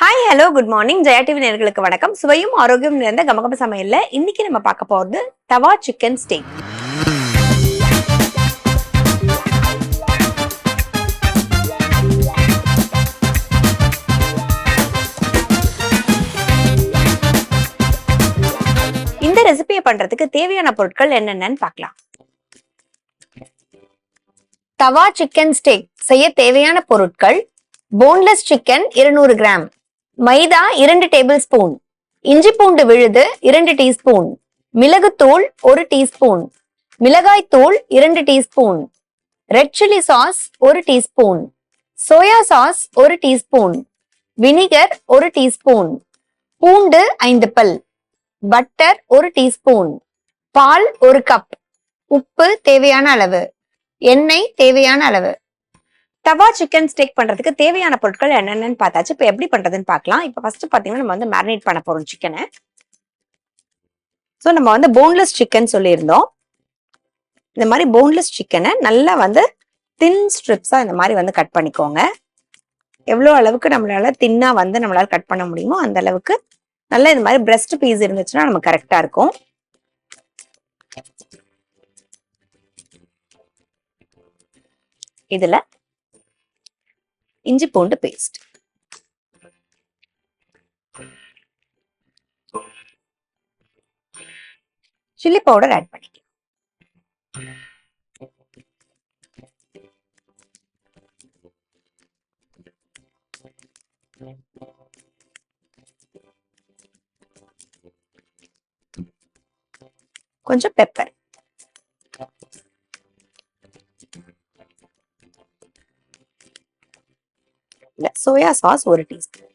Hi hello good morning Jaya TV நேர்களுக்கு வணக்கம். சுவையும் ஆரோக்கியம் நிறைந்த கமகம சமையல்ல இன்னைக்கு நம்ம பார்க்க போறது தவா சிக்கன் ஸ்டேக் இந்த ரெசிபியை பண்றதுக்கு தேவையான பொருட்கள் என்னென்னன்னு பார்க்கலாம். தவா சிக்கன் ஸ்டேக் செய்ய தேவையான பொருட்கள் போன்லெஸ் சிக்கன் இருநூறு கிராம். மைதா இரண்டு டேபிள் ஸ்பூன். இஞ்சி பூண்டு விழுது இரண்டு டீஸ்பூன். மிளகுத்தூள் ஒரு டீஸ்பூன். மிளகாய்த்தூள் இரண்டு டீஸ்பூன். ரெட் சில்லி சாஸ் ஒரு டீஸ்பூன். சோயா சாஸ் ஒரு டீஸ்பூன். வினிகர் ஒரு டீஸ்பூன். பூண்டு ஐந்து பல். பட்டர் ஒரு டீஸ்பூன். பால் ஒரு கப். உப்பு தேவையான அளவு. எண்ணெய் தேவையான அளவு. தவா சிக்கன் ஸ்டேக் பண்றதுக்கு தேவையான பொருட்கள் என்னென்னு பார்த்தாச்சு. இப்போ எப்படி பண்றதுன்னு பார்க்கலாம். இப்போ ஃபர்ஸ்ட் பார்த்தீங்கன்னா நம்ம வந்து மேரினேட் பண்ண போறோம் சிக்கனை ஸோ நம்ம வந்து போன்லெஸ் சிக்கன் சொல்லியிருந்தோம். இந்த மாதிரி போன்லெஸ் சிக்கனை நல்லா வந்து தின் ஸ்ட்ரிப்ஸா இந்த மாதிரி வந்து கட் பண்ணிக்கோங்க. எவ்வளோ அளவுக்கு நம்மளால தின்னா வந்து நம்மளால கட் பண்ண முடியுமோ அந்த அளவுக்கு நல்லா இந்த மாதிரி பிரஸ்ட் பீஸ் இருந்துச்சுன்னா நமக்கு கரெக்டா இருக்கும். இதுல இஞ்சி பூண்டு பேஸ்ட் சில்லி பவுடர் ஆட் பண்ணிக்கலாம் கொஞ்சம் பெப்பர் இல்ல சோயா சாஸ் ஒரு டீஸ்பூன்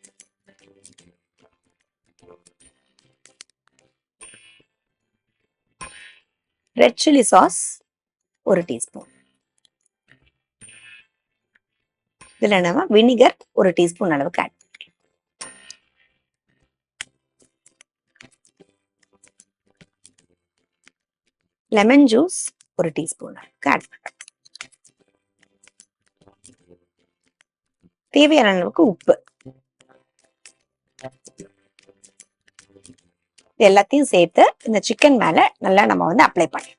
ரெட் சில்லி சாஸ் ஒரு டீஸ்பூன் இதுல நம்ம வினிகர் ஒரு டீஸ்பூன் அளவுக்கு ஆட் லெமன் ஜூஸ் ஒரு டீஸ்பூன் அளவுக்கு ஆட் பண்ணுறோம் தேவையான அளவுக்கு உப்பு. இது எல்லாத்தையும் சேர்த்து இந்த சிக்கன் மேல நல்லா நம்ம வந்து அப்ளை பண்ணி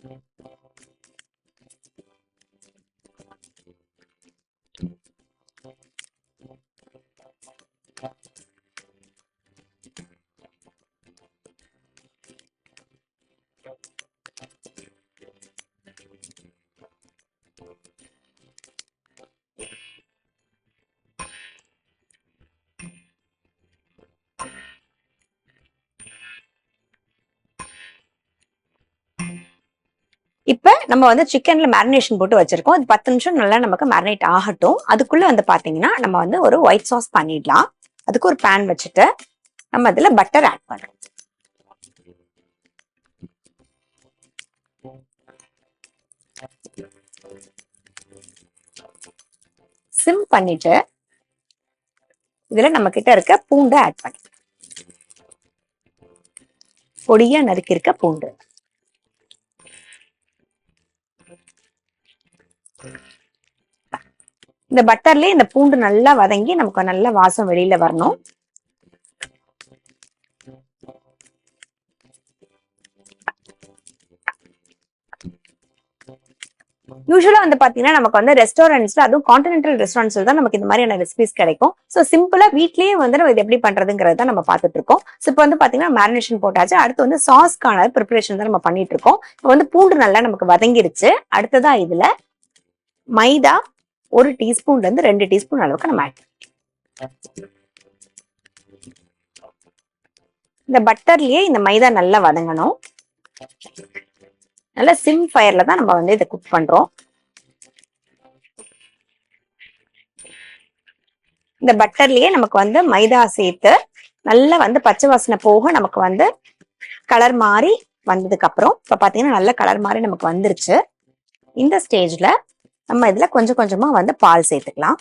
இப்ப நம்ம வந்து சிக்கன்ல மேரினேஷன் போட்டு வச்சிருக்கோம். அது பத்து நிமிஷம் நல்லா நமக்கு மேரினேட் ஆகட்டும். அதுக்குள்ள வந்து பாத்தீங்கன்னா நம்ம வந்து ஒரு ஒயிட் சாஸ் பண்ணிடலாம். அதுக்கு ஒரு பேன் வச்சுட்டு நம்ம அதுல பட்டர் ஆட் பண்றோம் சிம் பண்ணிட்டு இதுல நம்ம கிட்ட இருக்க பூண்டை ஆட் பண்ணிக்கலாம் பொடியா நறுக்கி இருக்க பூண்டு. இந்த பட்டர்லயே இந்த பூண்டு நல்லா வதங்கி நமக்கு நல்ல வாசம் வெளியில வரணும். யூஸ்வலா வந்து பாத்தீங்கன்னா நமக்கு வந்து ரெஸ்டாரண்ட்ஸ்ல அதுவும் கான்டினென்டல் ரெஸ்டாரண்ட்ஸ்ல தான் நமக்கு இந்த மாதிரியான ரெசிபிஸ் கிடைக்கும். சோ சிம்பிளா வீட்லயே வந்து நம்ம இது எப்படி பண்றதுங்கிறத நம்ம பார்த்துட்டு இருக்கோம். சோ இப்போ வந்து பாத்தீங்கன்னா மேரினேஷன் போட்டாச்சு. அடுத்து வந்து சாஸ்க்கான ப்ரிப்பரேஷன் தான் நம்ம பண்ணிட்டு இருக்கோம். இப்போ வந்து பூண்டு நல்லா நமக்கு வதங்கிருச்சு. அடுத்ததா இதுல மைதா ஒரு டீஸ்பூன்ல இருந்து ரெண்டு டீஸ்பூன் அளவுக்கு நம்ம ஆட் இந்த பட்டர்லயே இந்த மைதா நல்லா வதங்கணும். நல்லா சிம் ஃபயர்ல தான் நம்ம வந்து இதை குக் பண்றோம். இந்த பட்டர்லயே நமக்கு வந்து மைதா சேர்த்து நல்லா வந்து பச்சை வாசனை போக நமக்கு வந்து கலர் மாறி வந்ததுக்கு அப்புறம் இப்ப பாத்தீங்கன்னா நல்ல கலர் மாறி நமக்கு வந்துருச்சு. இந்த ஸ்டேஜ்ல நம்ம இதுல கொஞ்சம் கொஞ்சமா வந்து பால் சேர்த்துக்கலாம்.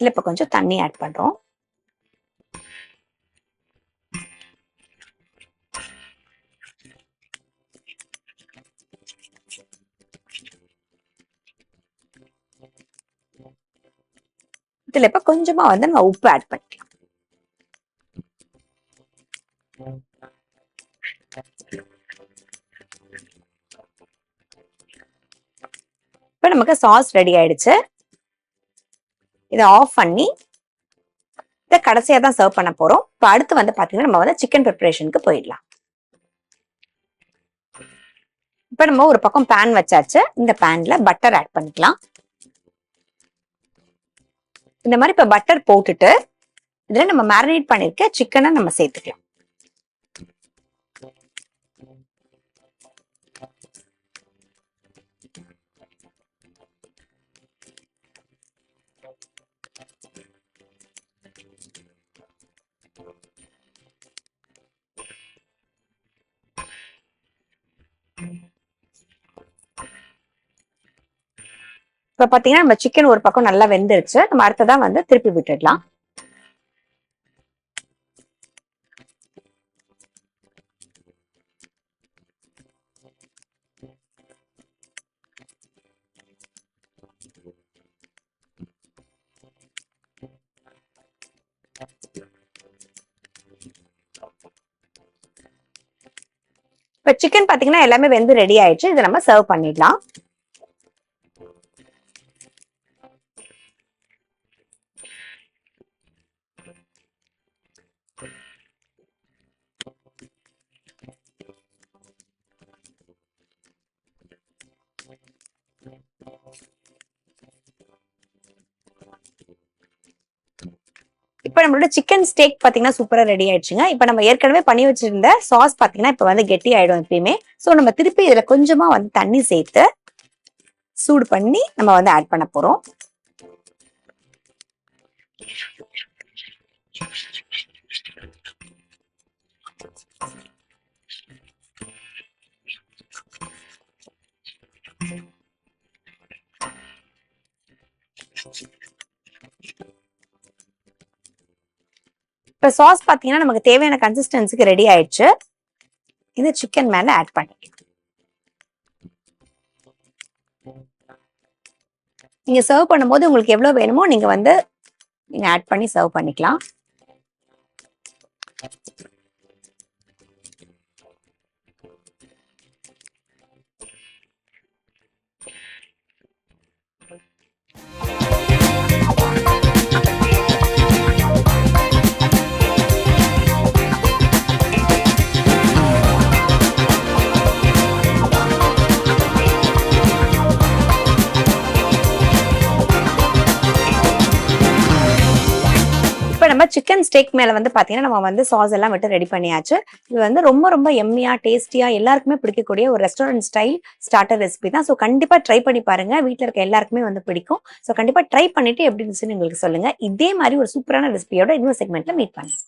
இல்லை இப்ப கொஞ்சம் தண்ணி ஆட் பண்றோம். இதுல இப்ப கொஞ்சமா வந்து நம்ம உப்பு ஆட் பண்ணிக்கலாம் இப்ப நமக்கு சாஸ் ரெடி ஆயிடுச்சு இதை ஆஃப் பண்ணி இதை கடைசியா தான் சர்வ் பண்ண போறோம் இப்போ அடுத்து வந்து பாத்தீங்கன்னா நம்ம வந்து சிக்கன் ப்ரிப்பரேஷனுக்கு போயிடலாம் இப்ப நம்ம ஒரு பக்கம் பேன் வச்சாச்சு இந்த பேன்ல பட்டர் ஆட் பண்ணிக்கலாம் இந்த மாதிரி இப்ப பட்டர் போட்டுட்டு இதுல நம்ம மேரினேட் பண்ணிருக்க சிக்கனை நம்ம சேர்த்துக்கலாம். இப்ப பாத்தீங்கன்னா நம்ம சிக்கன் ஒரு பக்கம் நல்லா வெந்துருச்சு. நம்ம அடுத்ததா வந்து திருப்பி விட்டுடலாம். இப்ப சிக்கன் பாத்தீங்கன்னா எல்லாமே வெந்து ரெடி ஆயிடுச்சு. இதை நம்ம சர்வ் பண்ணிடலாம். இப்போ நம்மளோட சிக்கன் ஸ்டேக் பார்த்தீங்கன்னா சூப்பராக ரெடி ஆயிடுச்சுங்க. இப்போ நம்ம ஏற்கனவே பண்ணி வச்சிருந்த சாஸ் பார்த்தீங்கன்னா இப்போ வந்து கெட்டி ஆயிடும் எப்பயுமே. ஸோ நம்ம திருப்பி இதில் கொஞ்சமா வந்து தண்ணி சேர்த்து சூடு பண்ணி நம்ம வந்து ஆட் பண்ண போறோம். இப்போ சாஸ் பார்த்தீங்கன்னா நமக்கு தேவையான கன்சிஸ்டன்சிக்கு ரெடி ஆயிடுச்சு. இந்த சிக்கன் மேலே ஆட் பண்ணிக்கலாம் நீங்கள் சர்வ் பண்ணும்போது உங்களுக்கு எவ்வளோ வேணுமோ நீங்கள் வந்து நீங்கள் ஆட் பண்ணி சர்வ் பண்ணிக்கலாம். சிக்கன் ஸ்டேக் மேல வந்து பாத்தீங்கன்னா நம்ம வந்து சாஸ் எல்லாம் விட்டு ரெடி பண்ணியாச்சு. இது வந்து ரொம்ப ரொம்ப எம்மியா டேஸ்டியா எல்லாருக்குமே பிடிக்கக்கூடிய ஒரு ரெஸ்டாரண்ட் ஸ்டைல் ஸ்டார்டர் ரெசிபி தான். ஸோ கண்டிப்பா ட்ரை பண்ணி பாருங்க. வீட்டில் இருக்க எல்லாருக்குமே வந்து பிடிக்கும். ஸோ கண்டிப்பா ட்ரை பண்ணிட்டு எப்படி இருந்துச்சுன்னு உங்களுக்கு சொல்லுங்க. இதே மாதிரி ஒரு சூப்பரான ரெசிபியோட இன்னொரு செக்மெண்ட்ல மீட் பண்ணுங்க